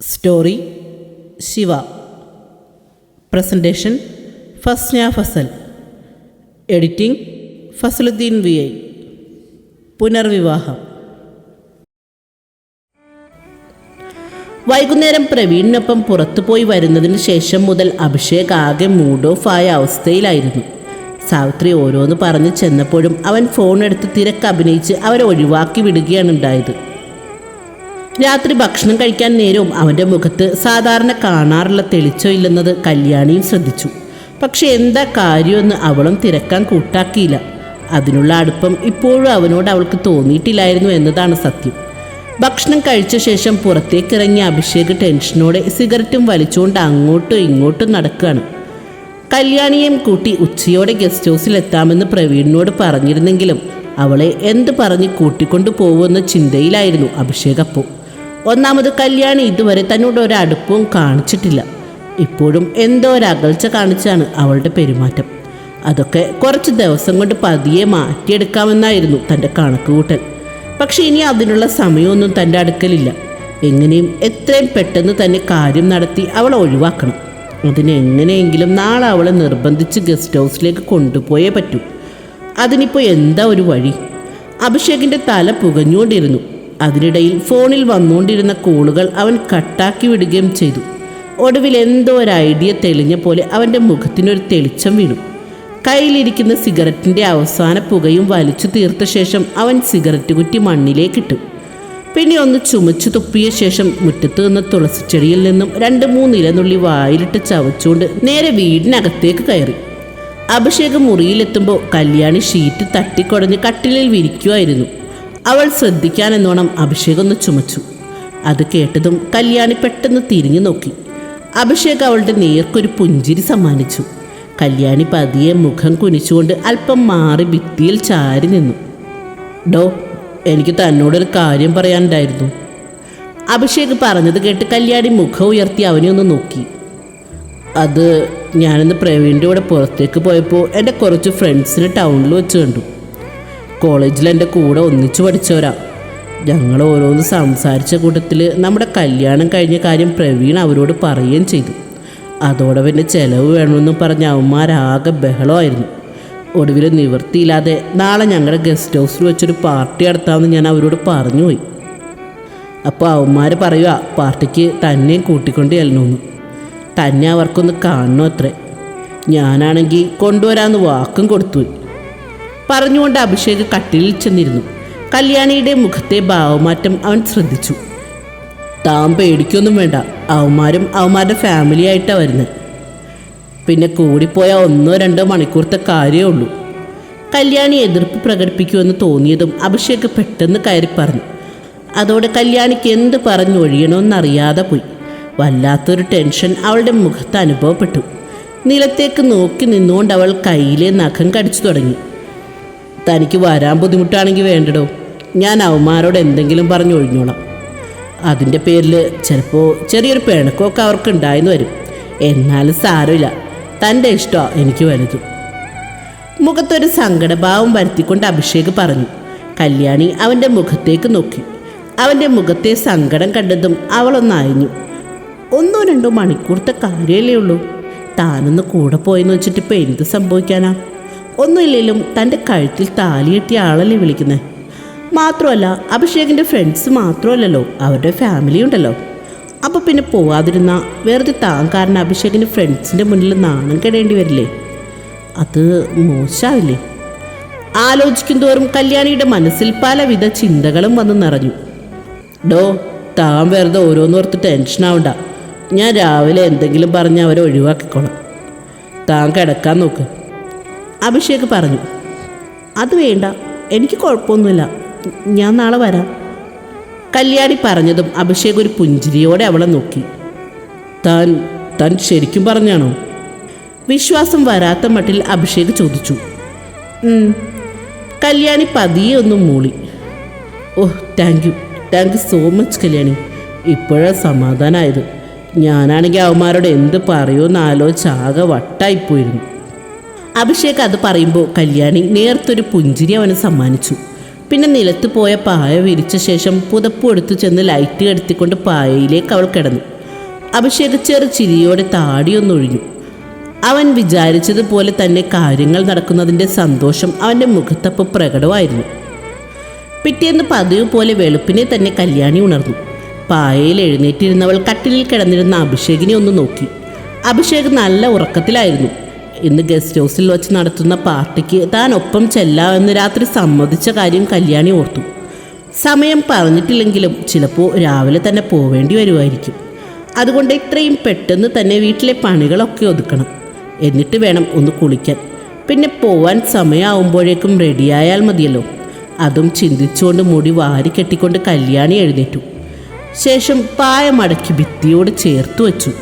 Story Shiva presentation Fasna Fasal editing Fasaluddeen V I പുനർവിവാഹം വൈകുന്നേരം പ്രവീണിനൊപ്പം പുറത്തുപോയി വരുന്നതിന് ശേഷം മുതൽ അഭിഷേക് ആകെ മൂഡ് ഓഫ് ആയ അവസ്ഥയിലായിരുന്നു. സാവിത്രി ഓരോന്ന് പറഞ്ഞു ചെന്നപ്പോഴും അവൻ ഫോൺ എടുത്ത് തിരക്ക് അഭിനയിച്ച് അവരെ ഒഴിവാക്കി വിടുകയാണ് ഉണ്ടായത്. രാത്രി ഭക്ഷണം കഴിക്കാൻ നേരവും അവന്റെ മുഖത്ത് സാധാരണ കാണാറുള്ള തെളിച്ചോ ഇല്ലെന്നത് കല്യാണിയും ശ്രദ്ധിച്ചു. പക്ഷെ എന്താ കാര്യമെന്ന് അവളും തിരക്കാൻ കൂട്ടാക്കിയില്ല. അതിനുള്ള അടുപ്പം ഇപ്പോഴും അവനോട് അവൾക്ക് തോന്നിയിട്ടില്ലായിരുന്നു എന്നതാണ് സത്യം. ഭക്ഷണം കഴിച്ച ശേഷം പുറത്തേക്കിറങ്ങിയ അഭിഷേക് ടെൻഷനോടെ സിഗരറ്റും വലിച്ചുകൊണ്ട് അങ്ങോട്ടും ഇങ്ങോട്ടും നടക്കുകയാണ്. കല്യാണിയെയും കൂട്ടി ഉച്ചയോടെ ഗസ്റ്റ് ഹൗസിൽ എത്താമെന്ന് പ്രവീണിനോട് പറഞ്ഞിരുന്നെങ്കിലും അവളെ എന്ത് പറഞ്ഞ് കൂട്ടിക്കൊണ്ടു പോകുമെന്ന ചിന്തയിലായിരുന്നു അഭിഷേക് അപ്പോൾ ഒന്നാമത് കല്യാണി ഇതുവരെ തന്നോട് ഒരടുപ്പവും കാണിച്ചിട്ടില്ല. ഇപ്പോഴും എന്തോ ഒരകൽച്ച കാണിച്ചാണ് അവളുടെ പെരുമാറ്റം. അതൊക്കെ കുറച്ച് ദിവസം കൊണ്ട് പതിയെ മാറ്റിയെടുക്കാമെന്നായിരുന്നു തന്റെ കണക്കുകൂട്ടൽ. പക്ഷെ ഇനി അതിനുള്ള സമയമൊന്നും തന്റെ അടുക്കലില്ല. എങ്ങനെയും എത്രയും പെട്ടെന്ന് തന്നെ കാര്യം നടത്തി അവളെ ഒഴിവാക്കണം. അതിന് എങ്ങനെയെങ്കിലും നാളെ അവളെ നിർബന്ധിച്ച് ഗസ്റ്റ് ഹൗസിലേക്ക് കൊണ്ടുപോയേ പറ്റൂ. അതിനിപ്പോൾ എന്താ ഒരു വഴി? അഭിഷേകിന്റെ തല പുകഞ്ഞുകൊണ്ടിരുന്നു. അതിനിടയിൽ ഫോണിൽ വന്നുകൊണ്ടിരുന്ന കോളുകൾ അവൻ കട്ടാക്കി വിടുകയും ചെയ്തു. ഒടുവിൽ എന്തോ ഒരു ഐഡിയ തെളിഞ്ഞ പോലെ അവന്റെ മുഖത്തിനൊരു തെളിച്ചം വീണു. കയ്യിലിരിക്കുന്ന സിഗരറ്റിന്റെ അവസാന പുകയും വലിച്ചു തീർത്ത ശേഷം അവൻ സിഗരറ്റ് കുറ്റി മണ്ണിലേക്കിട്ടു. പിന്നെ ഒന്ന് ചുമച്ചു തുപ്പിയ ശേഷം മുറ്റത്ത് തുളസി ചെടിയിൽ നിന്നും രണ്ട് മൂന്ന് ഇലനുള്ളി വായിലിട്ട് ചവച്ചുകൊണ്ട് നേരെ വീടിനകത്തേക്ക് കയറി. അഭിഷേകം മുറിയിലെത്തുമ്പോൾ കല്യാണി ഷീറ്റ് തട്ടിക്കുടഞ്ഞ് കട്ടിലിൽ വിരിക്കുമായിരുന്നു അവൾ ശ്രദ്ധിക്കാനെന്നോണം അഭിഷേകം ഒന്ന് ചുമച്ചു. അത് കേട്ടതും കല്യാണി പെട്ടെന്ന് തിരിഞ്ഞു നോക്കി. അഭിഷേക് അവളുടെ നേർക്കൊരു പുഞ്ചിരി സമ്മാനിച്ചു. കല്യാണി പതിയെ മുഖം കുനിച്ചുകൊണ്ട് അല്പം മാറി ഭിത്തിയിൽ ചാരി നിന്നു. ഡോ എനിക്ക് തന്നോടൊരു കാര്യം പറയാനുണ്ടായിരുന്നു. അഭിഷേക് പറഞ്ഞത് കേട്ട് കല്യാണി മുഖം ഉയർത്തി അവനെ ഒന്ന് നോക്കി. അത് ഞാനിന്ന് പ്രവീണിന്റെ കൂടെ പുറത്തേക്ക് പോയപ്പോൾ എന്റെ കുറച്ച് ഫ്രണ്ട്സിനെ ടൗണിൽ വെച്ച് കണ്ടു. കോളേജിൽ എന്റെ കൂടെ ഒന്നിച്ചു പഠിച്ചവരാ. ഞങ്ങൾ ഓരോന്ന് സംസാരിച്ച കൂട്ടത്തിൽ നമ്മുടെ കല്യാണം കഴിഞ്ഞ കാര്യം പ്രവീൺ അവരോട് പറയുകയും ചെയ്തു. അതോടെ പിന്നെ ചിലവ് വേണമെന്ന് പറഞ്ഞ അവന്മാരാകെ ബഹളമായിരുന്നു. ഒടുവിൽ നിവൃത്തിയില്ലാതെ നാളെ ഞങ്ങളുടെ ഗസ്റ്റ് ഹൗസിൽ വെച്ചൊരു പാർട്ടി നടത്താമെന്ന് ഞാൻ അവരോട് പറഞ്ഞുപോയി. അപ്പോൾ അവന്മാർ പറയുക പാർട്ടിക്ക് തന്നെയും കൂട്ടിക്കൊണ്ട് ചെല്ലണമെന്ന് തന്നെ അവർക്കൊന്ന് കാണണോ അത്രേ? ഞാനാണെങ്കിൽ കൊണ്ടുവരാമെന്ന് വാക്കും കൊടുത്തുപോയി. പറഞ്ഞുകൊണ്ട് അഭിഷേക് കട്ടിലിൽ ചെന്നിരുന്നു. കല്യാണിയുടെ മുഖത്തെ ഭാവമാറ്റം അവൻ ശ്രദ്ധിച്ചു. താൻ പേടിക്കൊന്നും വേണ്ട അവന്മാരും അവന്മാരുടെ ഫാമിലിയായിട്ടാണ് വരുന്നത് പിന്നെ കൂടിപ്പോയാൽ ഒന്നോ രണ്ടോ മണിക്കൂറത്തെ കാര്യമേ ഉള്ളൂ. കല്യാണി എതിർപ്പ് പ്രകടിപ്പിക്കുമെന്ന് തോന്നിയതും അഭിഷേക് പെട്ടെന്ന് കയറി പറഞ്ഞു. അതോടെ കല്യാണിക്ക് എന്ത് പറഞ്ഞു ഒഴിയണമെന്നറിയാതെ പോയി. വല്ലാത്തൊരു ടെൻഷൻ അവളുടെ മുഖത്ത് അനുഭവപ്പെട്ടു. നിലത്തേക്ക് നോക്കി നിന്നുകൊണ്ട് അവൾ കയ്യിലെ നഖം കടിച്ചു തുടങ്ങി. തനിക്ക് വരാൻ ബുദ്ധിമുട്ടാണെങ്കിൽ വേണ്ടടോ. ഞാൻ അവന്മാരോട് എന്തെങ്കിലും പറഞ്ഞു ഒഴിഞ്ഞോളാം. അതിന്റെ പേരിൽ ചിലപ്പോൾ ചെറിയൊരു പിണക്കമൊക്കെ അവർക്ക് ഉണ്ടായെന്ന് വരും. എന്നാലും സാരമില്ല. തന്റെ ഇഷ്ടമാണ് എനിക്ക് വലുത്. മുഖത്തൊരു സങ്കടഭാവം വരുത്തിക്കൊണ്ട് അഭിഷേക് പറഞ്ഞു കല്യാണി അവന്റെ മുഖത്തേക്ക് നോക്കി. അവന്റെ മുഖത്തെ സങ്കടം കണ്ടതും അവളൊന്ന് അയഞ്ഞു. ഒന്നോ രണ്ടോ മണിക്കൂർത്തെ കാര്യമല്ലേ ഉള്ളൂ. താനൊന്ന് കൂടെ പോയെന്ന് വെച്ചിട്ട് ഇപ്പോൾ എന്ത് സംഭവിക്കാനാ? ഒന്നുമില്ലെങ്കിലും തന്റെ കഴുത്തിൽ താലി കെട്ടിയ ആളല്ലേ വിളിക്കുന്നത് മാത്രമല്ല അഭിഷേകിന്റെ ഫ്രണ്ട്സ് മാത്രമല്ലല്ലോ അവരുടെ ഫാമിലി ഉണ്ടല്ലോ. അപ്പോൾ പിന്നെ പോവാതിരുന്ന വേറൊരു താൻ കാരണം അഭിഷേകിന്റെ ഫ്രണ്ട്സിന്റെ മുന്നിൽ നാണം കെടേണ്ടി വരില്ലേ? അത് മോശമാവില്ലേ ആലോചിക്കും തോറും കല്യാണിയുടെ മനസ്സിൽ പലവിധ ചിന്തകളും വന്ന് നിറഞ്ഞു. ഡോ താൻ വെറുതെ ഓരോന്നോർത്ത് ടെൻഷനാവണ്ട ഞാൻ രാവിലെ എന്തെങ്കിലും പറഞ്ഞ് അവരെ ഒഴിവാക്കിക്കോളാം. താൻ കിടക്കാൻ നോക്ക്. അഭിഷേക് പറഞ്ഞു. അത് വേണ്ട എനിക്ക് കുഴപ്പമൊന്നുമില്ല. ഞാൻ നാളെ വരാം. കല്യാണി പറഞ്ഞതും അഭിഷേക് ഒരു പുഞ്ചിരിയോടെ അവളെ നോക്കി. താൻ താൻ ശരിക്കും പറഞ്ഞാണോ? വിശ്വാസം വരാത്ത മട്ടിൽ അഭിഷേക് ചോദിച്ചു. കല്യാണി പതിയെ ഒന്ന് മൂളി. ഓ thank you thank you so much Kalyani. ഇപ്പോഴാണ് സമാധാനമായത് ഞാനാണെങ്കിൽ അവന്മാരോട് എന്ത് പറയുമെന്ന് ആലോചിച്ച് ആകെ വട്ടായിപ്പോയിരുന്നു. അഭിഷേക് അത് പറയുമ്പോൾ കല്യാണി നേർത്തൊരു പുഞ്ചിരി അവന് സമ്മാനിച്ചു. പിന്നെ നിലത്ത് പോയ പായ വിരിച്ച ശേഷം പുതപ്പ് എടുത്തു ചെന്ന് ലൈറ്റ് കടത്തിക്കൊണ്ട് പായയിലേക്ക് അവൾ കിടന്നു. അഭിഷേക് ചെറു ചിരിയോടെ താടിയൊന്നൊഴിഞ്ഞു. അവൻ വിചാരിച്ചതുപോലെ തന്നെ കാര്യങ്ങൾ നടക്കുന്നതിന്റെ സന്തോഷം അവന്റെ മുഖത്തപ്പ് പ്രകടമായിരുന്നു. പിറ്റേന്ന് പതിവ് പോലെ വെളുപ്പിനെ തന്നെ കല്യാണി ഉണർന്നു. പായയിൽ എഴുന്നേറ്റിരുന്നവൾ കട്ടിലിൽ കിടന്നിരുന്ന അഭിഷേകിനെ ഒന്ന് നോക്കി. അഭിഷേക് നല്ല ഉറക്കത്തിലായിരുന്നു. ഇന്ന് ഗസ്റ്റ് ഹൗസിൽ വച്ച് നടത്തുന്ന പാർട്ടിക്ക് താൻ ഒപ്പം ചെല്ലാമെന്ന് രാത്രി സമ്മതിച്ച കാര്യം കല്യാണി ഓർത്തു. സമയം പറഞ്ഞിട്ടില്ലെങ്കിലും ചിലപ്പോൾ രാവിലെ തന്നെ പോവേണ്ടി വരുമായിരിക്കും അതുകൊണ്ട് ഇത്രയും പെട്ടെന്ന് തന്നെ വീട്ടിലെ പണികളൊക്കെ ഒതുക്കണം. എന്നിട്ട് വേണം ഒന്ന് കുളിക്കാൻ. പിന്നെ പോവാൻ സമയമാവുമ്പോഴേക്കും റെഡിയായാൽ മതിയല്ലോ. അതും ചിന്തിച്ചുകൊണ്ട് മുടി വാരി കെട്ടിക്കൊണ്ട് കല്യാണി എഴുന്നേറ്റു. ശേഷം പായ മടക്കി ഭിത്തിയോട് ചേർത്ത് വെച്ചു.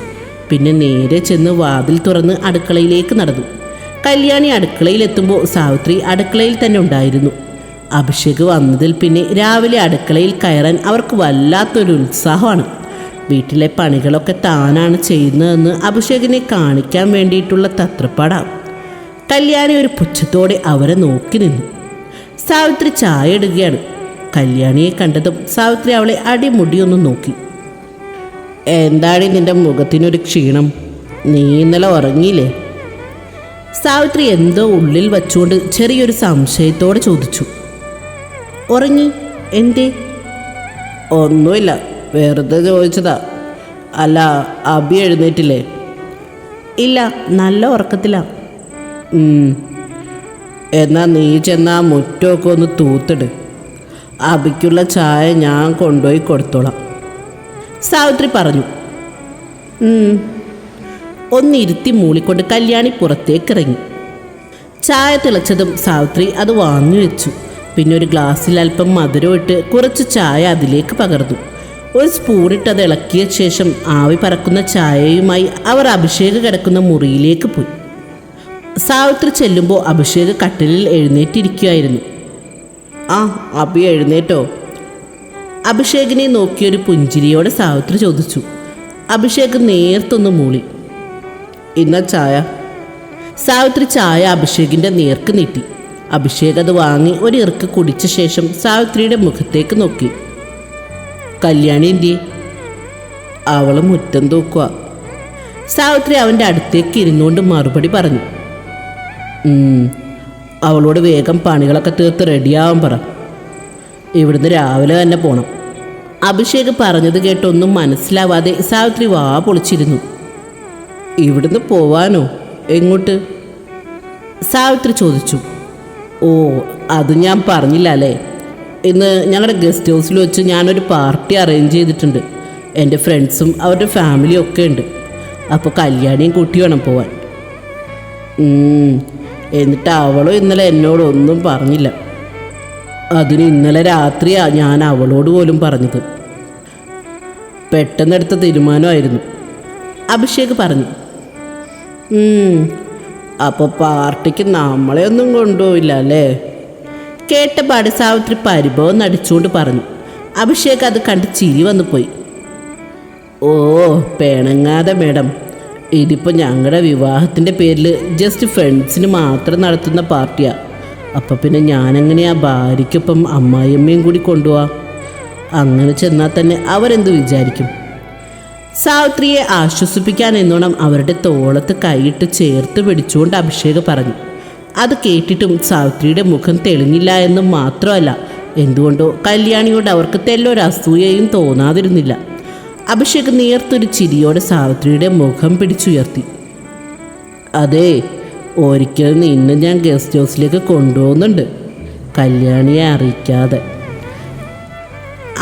പിന്നെ നേരെ ചെന്ന് വാതിൽ തുറന്ന് അടുക്കളയിലേക്ക് നടന്നു. കല്യാണി അടുക്കളയിലെത്തുമ്പോൾ സാവിത്രി അടുക്കളയിൽ തന്നെ ഉണ്ടായിരുന്നു. അഭിഷേക് വന്നതിൽ പിന്നെ രാവിലെ അടുക്കളയിൽ കയറാൻ അവർക്ക് വല്ലാത്തൊരു ഉത്സാഹമാണ്. വീട്ടിലെ പണികളൊക്കെ താനാണ് ചെയ്യുന്നതെന്ന് അഭിഷേകിനെ കാണിക്കാൻ വേണ്ടിയിട്ടുള്ള തത്രപ്പാടാണ് കല്യാണി ഒരു പുച്ഛത്തോടെ അവരെ നോക്കി നിന്നു. സാവിത്രി ചായ ഇടുകയാണ്. കല്യാണിയെ കണ്ടതും സാവിത്രി അവളെ അടിമുടിയൊന്ന് നോക്കി. എന്താണ് നിന്റെ മുഖത്തിനൊരു ക്ഷീണം? നീ ഇന്നലെ ഉറങ്ങിയില്ലേ? സാവിത്രി എന്തോ ഉള്ളിൽ വച്ചുകൊണ്ട് ചെറിയൊരു സംശയത്തോടെ ചോദിച്ചു. ഉറങ്ങി? എന്തേ? ഒന്നുമില്ല വെറുതെ ചോദിച്ചതാ. അല്ല അബി എഴുന്നേറ്റില്ലേ? ഇല്ല നല്ല ഉറക്കത്തിലാ. എന്നാ നീ ചെന്നാ മുറ്റമൊക്കെ ഒന്ന് തൂത്തിട്. അബിക്കുള്ള ചായ ഞാൻ കൊണ്ടുപോയി കൊടുത്തോളാം. സാവിത്രി പറഞ്ഞു. ഒന്നിരുത്തി മൂളിക്കൊണ്ട് കല്യാണി പുറത്തേക്ക് ഇറങ്ങി ചായ തിളച്ചതും സാവിത്രി അത് വാങ്ങി വെച്ചു. പിന്നെ ഒരു ഗ്ലാസ്സിൽ അല്പം മധുരം ഇട്ട് കുറച്ച് ചായ അതിലേക്ക് പകർന്നു. ഒരു സ്പൂണിട്ട് അത് ഇളക്കിയ ശേഷം ആവി പറക്കുന്ന ചായയുമായി അവർ അഭിഷേക് കിടക്കുന്ന മുറിയിലേക്ക് പോയി. സാവിത്രി ചെല്ലുമ്പോൾ അഭിഷേക് കട്ടിലിൽ എഴുന്നേറ്റിരിക്കുകയായിരുന്നു. ആ അഭി എഴുന്നേറ്റോ? അഭിഷേകിനെ നോക്കിയൊരു പുഞ്ചിരിയോടെ സാവിത്രി ചോദിച്ചു. അഭിഷേക് നേർത്തൊന്ന് മൂളി. ഇന്ന ചായ. സാവിത്രി ചായ അഭിഷേകിന്റെ നേർക്ക് നീട്ടി. അഭിഷേക് അത് വാങ്ങി ഒരു ഇറുക്ക് കുടിച്ച ശേഷം സാവിത്രിയുടെ മുഖത്തേക്ക് നോക്കി. കല്യാണി എന്തിയെ? അവൾ മുറ്റം തൂക്കുക സാവിത്രി അവന്റെ അടുത്തേക്ക് ഇരുന്നുകൊണ്ട് മറുപടി പറഞ്ഞു. "ഉം, അവളോട് വേഗം പണികളൊക്കെ തീർത്ത് റെഡിയാവാൻ പറ. ഇവിടുന്ന് രാവിലെ തന്നെ പോണം. അഭിഷേക് പറഞ്ഞത് കേട്ടൊന്നും മനസ്സിലാവാതെ സാവിത്രി വാ പൊളിച്ചിരുന്നു. ഇവിടുന്ന് പോവാനോ? എങ്ങോട്ട്? സാവിത്രി ചോദിച്ചു. ഓ അത് ഞാൻ പറഞ്ഞില്ല അല്ലേ? ഇന്ന് ഞങ്ങളുടെ ഗസ്റ്റ് ഹൗസിൽ വെച്ച് ഞാനൊരു പാർട്ടി അറേഞ്ച് ചെയ്തിട്ടുണ്ട്. എന്റെ ഫ്രണ്ട്സും അവരുടെ ഫാമിലിയും ഒക്കെ ഉണ്ട്. അപ്പോൾ കല്യാണിയും കൂട്ടി വേണം പോവാൻ. എന്നിട്ട് അവളും ഇന്നലെ എന്നോടൊന്നും പറഞ്ഞില്ല. അതിന് ഇന്നലെ രാത്രിയാ ഞാൻ അവളോട് പോലും പറഞ്ഞത്. പെട്ടെന്നെടുത്ത തീരുമാനമായിരുന്നു. അഭിഷേക് പറഞ്ഞു അപ്പോൾ പാർട്ടിക്ക് നമ്മളെ ഒന്നും കൊണ്ടുപോയില്ല അല്ലേ? കേട്ടപാട് സാവിത്രി പരിഭവം നടിച്ചുകൊണ്ട് പറഞ്ഞു. അഭിഷേക് അത് കണ്ട് ചിരി വന്നു പോയി. ഓ പേണങ്ങാതെ മേഡം. ഇതിപ്പോൾ ഞങ്ങളുടെ വിവാഹത്തിന്റെ പേരിൽ ജസ്റ്റ് ഫ്രണ്ട്സിന് മാത്രം നടത്തുന്ന പാർട്ടിയാ. അപ്പം പിന്നെ ഞാനെങ്ങനെയാ ഭാര്യയ്ക്കൊപ്പം അമ്മായിയമ്മയും കൂടി കൊണ്ടുപോവാ അങ്ങനെ ചെന്നാൽ തന്നെ അവരെന്ത് വിചാരിക്കും? സാവിത്രിയെ ആശ്വസിപ്പിക്കാൻ എന്നോണം അവരുടെ തോളത്ത് കൈയിട്ട് ചേർത്ത് പിടിച്ചുകൊണ്ട് അഭിഷേക് പറഞ്ഞു. അത് കേട്ടിട്ടും സാവിത്രിയുടെ മുഖം തെളിഞ്ഞില്ല എന്ന് മാത്രമല്ല എന്തുകൊണ്ടോ കല്യാണിയോട് അവർക്ക് തെല്ലൊരു അസൂയയും തോന്നാതിരുന്നില്ല. അഭിഷേക് നേർത്തൊരു ചിരിയോടെ സാവിത്രിയുടെ മുഖം പിടിച്ചുയർത്തി. അതെ ഒരിക്കൽ നിന്ന് ഞാൻ ഗസ്റ്റ് ഹൗസിലേക്ക് കൊണ്ടുപോകുന്നുണ്ട്. കല്യാണിയെ അറിയിക്കാതെ.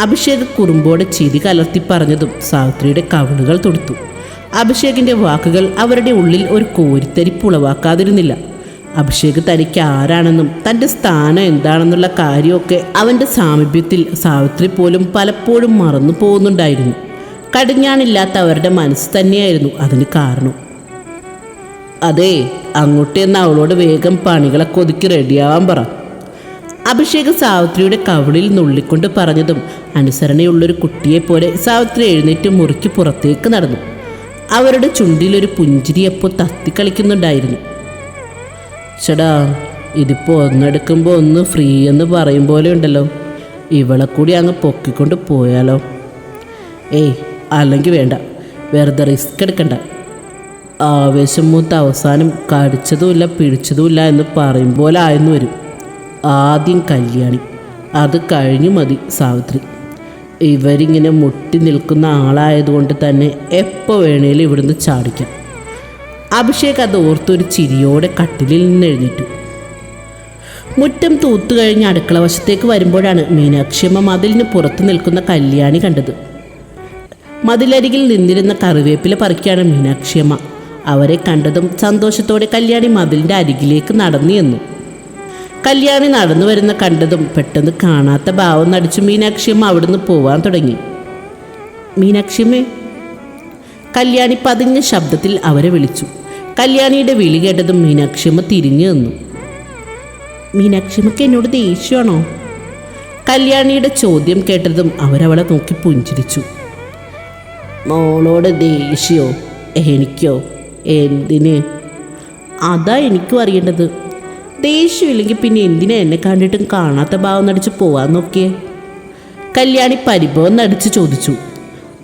അഭിഷേക് കുറുമ്പോടെ ചിരി കലർത്തി പറഞ്ഞതും സാവിത്രിയുടെ കവിളുകൾ തൊടുത്തു. അഭിഷേകിന്റെ വാക്കുകൾ അവരുടെ ഉള്ളിൽ ഒരു കോരിത്തരിപ്പ് ഉളവാക്കാതിരുന്നില്ല. അഭിഷേക് തനിക്ക് ആരാണെന്നും തന്റെ സ്ഥാനം എന്താണെന്നുള്ള കാര്യമൊക്കെ അവന്റെ സാമീപ്യത്തിൽ സാവിത്രി പോലും പലപ്പോഴും മറന്നു പോകുന്നുണ്ടായിരുന്നു കടിഞ്ഞാണില്ലാത്ത അവരുടെ മനസ്സ് തന്നെയായിരുന്നു അതിന് കാരണം. അതെ അങ്ങോട്ട് എന്ന് അവളോട് വേഗം പണികളൊക്കെ ഒതുക്കി റെഡിയാവാൻ പറ. അഭിഷേക് സാവിത്രിയുടെ കവിളിൽ നുള്ളിക്കൊണ്ട് പറഞ്ഞതും അനുസരണയുള്ളൊരു കുട്ടിയെപ്പോലെ സാവിത്രി എഴുന്നേറ്റ് മുറിക്ക് പുറത്തേക്ക് നടന്നു. അവരുടെ ചുണ്ടിലൊരു പുഞ്ചിരിയപ്പോൾ തത്തിക്കളിക്കുന്നുണ്ടായിരുന്നു ചേടാ ഇതിപ്പോൾ ഒന്നെടുക്കുമ്പോൾ ഒന്ന് ഫ്രീ എന്ന് പറയും പോലെ ഉണ്ടല്ലോ. ഇവളെ കൂടി അങ്ങ് പൊക്കിക്കൊണ്ട് പോയാലോ? ഏയ് അല്ലെങ്കിൽ വേണ്ട. വെറുതെ റിസ്ക് എടുക്കണ്ട. ആവേശം മൂത്ത് അവസാനം കടിച്ചതുമില്ല പിടിച്ചതുമില്ല എന്ന് പറയും പോലെ ആയിരുന്നു വരും ആദ്യം കല്യാണി അത് കഴിഞ്ഞു മതി സാവിത്രി. ഇവരിങ്ങനെ മുട്ടി നിൽക്കുന്ന ആളായതുകൊണ്ട് തന്നെ എപ്പോൾ വേണേലും ഇവിടുന്ന് ചാടിക്കാം. അഭിഷേക് അത് ഓർത്തൊരു ചിരിയോടെ കട്ടിലിൽ നിന്ന് എഴുന്നേറ്റു. മുറ്റം തൂത്തു കഴിഞ്ഞ് അടുക്കള വശത്തേക്ക് വരുമ്പോഴാണ് മീനാക്ഷിയമ്മ മതിലിന് പുറത്ത് നിൽക്കുന്ന കല്യാണി കണ്ടത്. മതിലരികിൽ നിന്നിരുന്ന കറിവേപ്പില പറിക്കുകയാണ് മീനാക്ഷിയമ്മ അവരെ കണ്ടതും സന്തോഷത്തോടെ കല്യാണി മതിലിന്റെ അരികിലേക്ക് നടന്നു എന്നു കല്യാണി നടന്നു വരുന്ന കണ്ടതും പെട്ടെന്ന് കാണാത്ത ഭാവം നടിച്ചു മീനാക്ഷിയമ്മ അവിടുന്ന് പോവാൻ തുടങ്ങി. മീനാക്ഷിയമ്മേ കല്യാണി പതിഞ്ഞ ശബ്ദത്തിൽ അവരെ വിളിച്ചു. കല്യാണിയുടെ വിളി കേട്ടതും മീനാക്ഷിയമ്മ തിരിഞ്ഞു നിന്നു മീനാക്ഷിയമ്മക്ക് എന്നോട് ദേഷ്യമാണോ? കല്യാണിയുടെ ചോദ്യം കേട്ടതും അവരവളെ നോക്കി പുഞ്ചിരിച്ചു. മോളോട് ദേഷ്യോ? എനിക്കോ? എന്തിന്? അതാ എനിക്കും അറിയേണ്ടത്. ദേഷ്യമില്ലെങ്കിൽ പിന്നെ എന്തിനാ എന്നെ കണ്ടിട്ടും കാണാത്ത ഭാവം നടിച്ച് പോവാൻ നോക്കിയേ? കല്യാണി പരിഭവം നടിച്ച് ചോദിച്ചു.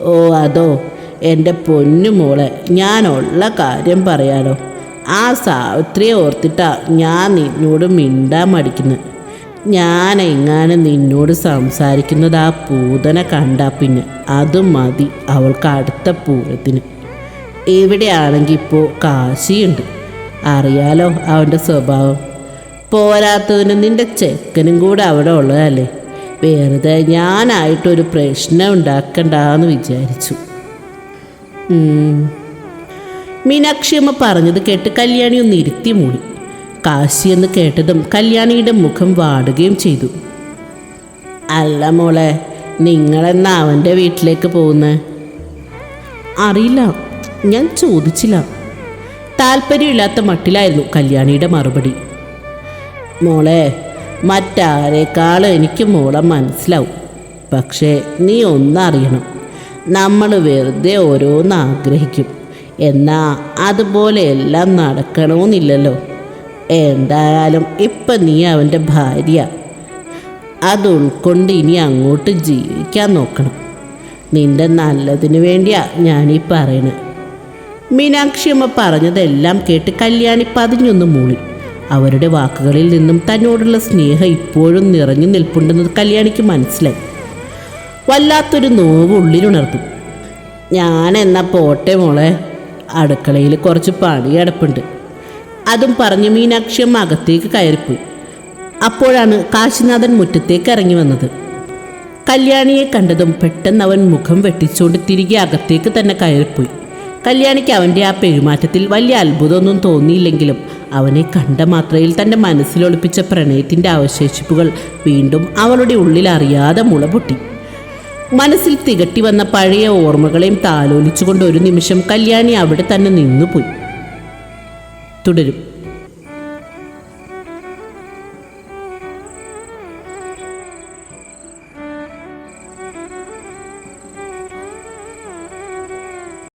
ഓ അതോ എന്റെ പൊന്നു മോളെ ഞാനുള്ള കാര്യം പറയാലോ. ആ സാവിത്രിയെ ഓർത്തിട്ടാ ഞാൻ നിന്നോട് മിണ്ടാൻ മടിക്കുന്നത് ഞാൻ എങ്ങാനും നിന്നോട് സംസാരിക്കുന്നത് ആ പൂതനെ കണ്ടാ പിന്നെ. അത് മതി അവൾക്ക് അടുത്ത പൂരത്തിന്. ഇവിടെയാണെങ്കിൽ ഇപ്പോൾ കാശിയുണ്ട്. അറിയാലോ അവന്റെ സ്വഭാവം. പോരാത്തതിന് നിന്റെ ചെക്കനും കൂടെ അവിടെ ഉള്ളതല്ലേ? വെറുതെ ഞാനായിട്ടൊരു പ്രശ്നം ഉണ്ടാക്കണ്ടെന്ന് വിചാരിച്ചു. മീനാക്ഷിയമ്മ പറഞ്ഞത് കേട്ട് കല്യാണി ഒന്ന് ഇരുത്തി മൂടി. കാശി എന്ന് കേട്ടതും കല്യാണിയുടെ മുഖം വാടുകയും ചെയ്തു. അല്ല മോളെ നിങ്ങളെന്നാ അവന്റെ വീട്ടിലേക്ക് പോകുന്നത് അറിയില്ല. ഞാൻ ചോദിച്ചില്ല. താല്പര്യമില്ലാത്ത മട്ടിലായിരുന്നു കല്യാണിയുടെ മറുപടി. മോളെ മറ്റാരേക്കാളും എനിക്ക് മോളെ മനസ്സിലാവും. പക്ഷേ നീ ഒന്നറിയണം. നമ്മൾ വെറുതെ ഓരോന്ന് ആഗ്രഹിക്കും. എന്നാൽ അതുപോലെ എല്ലാം നടക്കണമെന്നില്ലല്ലോ എന്തായാലും ഇപ്പം നീ അവന്റെ ഭാര്യ. അത് ഉൾക്കൊണ്ട് ഇനി അങ്ങോട്ട് ജീവിക്കാൻ നോക്കണം. നിന്റെ നല്ലതിന് വേണ്ടിയാ ഞാനീ പറയണത് മീനാക്ഷിയമ്മ പറഞ്ഞതെല്ലാം കേട്ട് കല്യാണി പതിഞ്ഞൊന്ന് മൂളി. അവരുടെ വാക്കുകളിൽ നിന്നും തന്നോടുള്ള സ്നേഹം ഇപ്പോഴും നിറഞ്ഞു നിൽപ്പുണ്ടെന്ന് കല്യാണിക്ക് മനസ്സിലായി. വല്ലാത്തൊരു നോവ് ഉള്ളിലുണർന്നു. ഞാൻ എന്നാ പോട്ടെ മോളെ അടുക്കളയിൽ കുറച്ച് പണി കിടപ്പുണ്ട് അതും പറഞ്ഞ് മീനാക്ഷിയമ്മ അകത്തേക്ക് കയറിപ്പോയി. അപ്പോഴാണ് കാശിനാഥൻ മുറ്റത്തേക്ക് ഇറങ്ങി വന്നത്. കല്യാണിയെ കണ്ടതും പെട്ടെന്ന് അവൻ മുഖം വെട്ടിച്ചുകൊണ്ട് തിരികെ അകത്തേക്ക് തന്നെ കയറിപ്പോയി. കല്യാണിക്ക് അവന്റെ ആ പെരുമാറ്റത്തിൽ വലിയ അത്ഭുതമൊന്നും തോന്നിയില്ലെങ്കിലും അവനെ കണ്ട മാത്രയിൽ തന്റെ മനസ്സിലൊളിപ്പിച്ച പ്രണയത്തിന്റെ അവശേഷിപ്പുകൾ വീണ്ടും അവളുടെ ഉള്ളിൽ അറിയാതെ മുളപൊട്ടി മനസ്സിൽ തികട്ടി വന്ന പഴയ ഓർമ്മകളെയും താലോലിച്ചുകൊണ്ട് ഒരു നിമിഷം കല്യാണി അവിടെ തന്നെ നിന്നുപോയി. തുടരും.